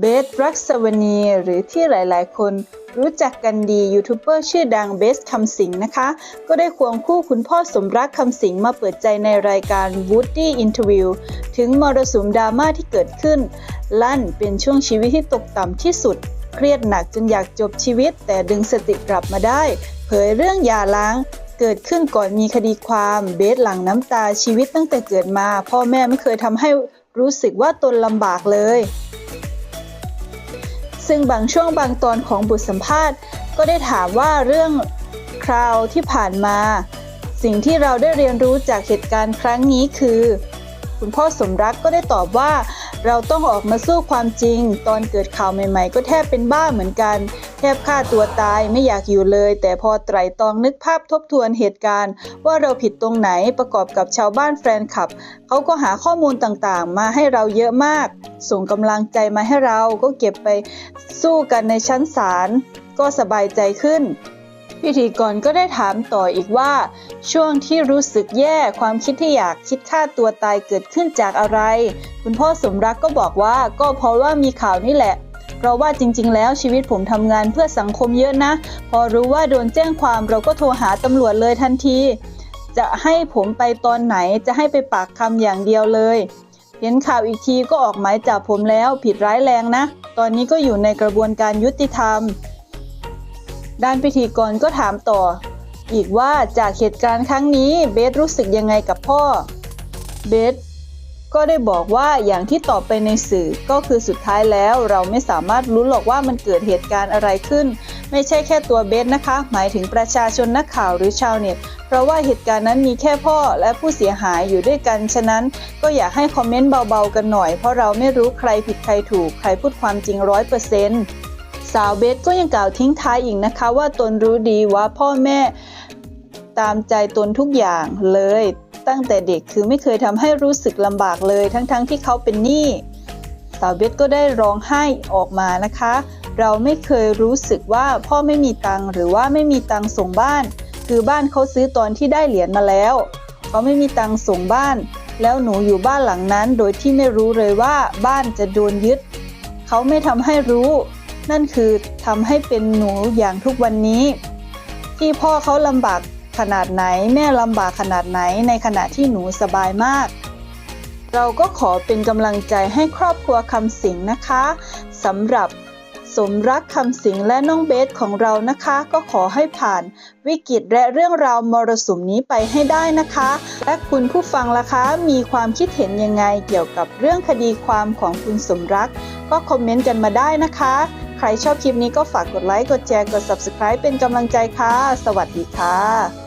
เบสรักษวนีหรือที่หลายๆ คนรู้จักกันดียูทูบเบอร์ชื่อดังเบสคำสิงนะคะ ก็ได้ควงคู่คุณพ่อสมรักคำสิงมาเปิดใจในรายการ Woody Interview ถึงมรสุมดราม่าที่เกิดขึ้น ลั่นเป็นช่วงชีวิตที่ตกต่ำที่สุด เครียดหนักจนอยากจบชีวิต แต่ดึงสติกลับมาได้ เผยเรื่องยาร้างเกิดขึ้นก่อนมีคดีความเบสหลังน้ำตาชีวิตตั้งแต่เกิดมา พ่อแม่ไม่เคยทำให้รู้สึกว่าตนลำบากเลย ซึ่งบางช่วงบางตอนของบทสัมภาษณ์ ก็ได้ถามว่าเรื่องคราวที่ผ่านมา สิ่งที่เราได้เรียนรู้จากเหตุการณ์ครั้งนี้คือ คุณพ่อสมรักก็ได้ตอบว่า เราต้องออกมาสู้ความจริง ตอนเกิดข่าวใหม่ ๆ ก็แทบเป็นบ้าเหมือนกัน ทบฆ่าตัวตายไม่อยากอยู่เลย แต่พอไตรตรองนึกภาพทบทวนเหตุการณ์ ว่าเราผิดตรงไหนประกอบกับชาวบ้านแฟนคลับ เขาก็หาข้อมูลต่างๆ มาให้เราเยอะมาก ส่งกำลังใจมาให้เราก็เก็บไปสู้กันในชั้นศาลก็สบายใจขึ้นพิธีกรก็ได้ถามต่ออีกว่า ช่วงที่รู้สึกแย่ความคิดที่อยากคิดฆ่าตัวตายเกิดขึ้นจากอะไร คุณพ่อสมรักก็บอกว่าก็เพราะว่ามีข่าวนี่แหละ เพราะว่าจริง ๆ แล้วชีวิตผมทำงานเพื่อสังคมเยอะนะ พอรู้ว่าโดนแจ้งความเราก็โทรหาตำรวจเลยทันที จะให้ผมไปตอนไหนจะให้ไปปากคำอย่างเดียวเลย เห็นข่าวอีกทีก็ออกหมายจับผมแล้วผิดร้ายแรงนะ ตอนนี้ก็อยู่ในกระบวนการยุติธรรม ด้านพิธีกรก็ถามต่อ อีกว่าจากเหตุการณ์ครั้งนี้เบสรู้สึกยังไงกับพ่อ เบส ก็ได้บอกว่าอย่างที่ตอบไปในสื่อก็คือสุดท้ายแล้วเราไม่สามารถรู้หรอกว่ามันเกิดเหตุการณ์อะไรขึ้น ไม่ใช่แค่ตัวเบสนะคะ หมายถึงประชาชนนักข่าวหรือชาวเน็ต เพราะว่าเหตุการณ์นั้นมีแค่พ่อและผู้เสียหายอยู่ด้วยกัน ฉะนั้นก็อยากให้คอมเมนต์เบาๆกันหน่อย เพราะเราไม่รู้ใครผิดใครถูกใครพูดความจริงร้อยเปอร์เซ็นต์สาวเบสก็ยังกล่าวทิ้งท้ายอีกนะคะว่าตนรู้ดีว่าพ่อแม่ตามใจตนทุกอย่างเลย ตั้งแต่เด็กคือไม่เคยทำให้รู้สึกลำบากเลยทั้งๆทที่เขาเป็นหนี้สาวเบสก็ได้ร้องไห้ออกมานะคะ เราไม่เคยรู้สึกว่าพ่อไม่มีตังหรือว่าไม่มีตังส่งบ้าน คือบ้านเขาซื้อตอนที่ได้เหรียญมาแล้ว เขาไม่มีตังส่งบ้าน แล้วหนูอยู่บ้านหลังนั้น โดยที่ไม่รู้เลยว่าบ้านจะโดนยึด เขาไม่ทำให้รู้ นั่นคือทำให้เป็นหนูอย่างทุกวันนี้ ที่พ่อเขาลำบาก ขนาดไหน แม่ลำบากขนาดไหนในขณะที่หนูสบายมาก เราก็ขอเป็นกำลังใจให้ครอบครัวคำสิงนะคะสำหรับสมรักคำสิงและน้องเบสของเรานะคะ ก็ขอให้ผ่านวิกฤตและเรื่องราวมรสุมนี้ไปให้ได้นะคะ และคุณผู้ฟังล่ะคะ มีความคิดเห็นยังไงเกี่ยวกับเรื่องคดีความของคุณสมรัก ก็คอมเมนต์กันมาได้นะคะ ใครชอบคลิปนี้ก็ฝากกดไลค์กดแชร์กด Subscribe เป็นกำลังใจค่ะ สวัสดีค่ะ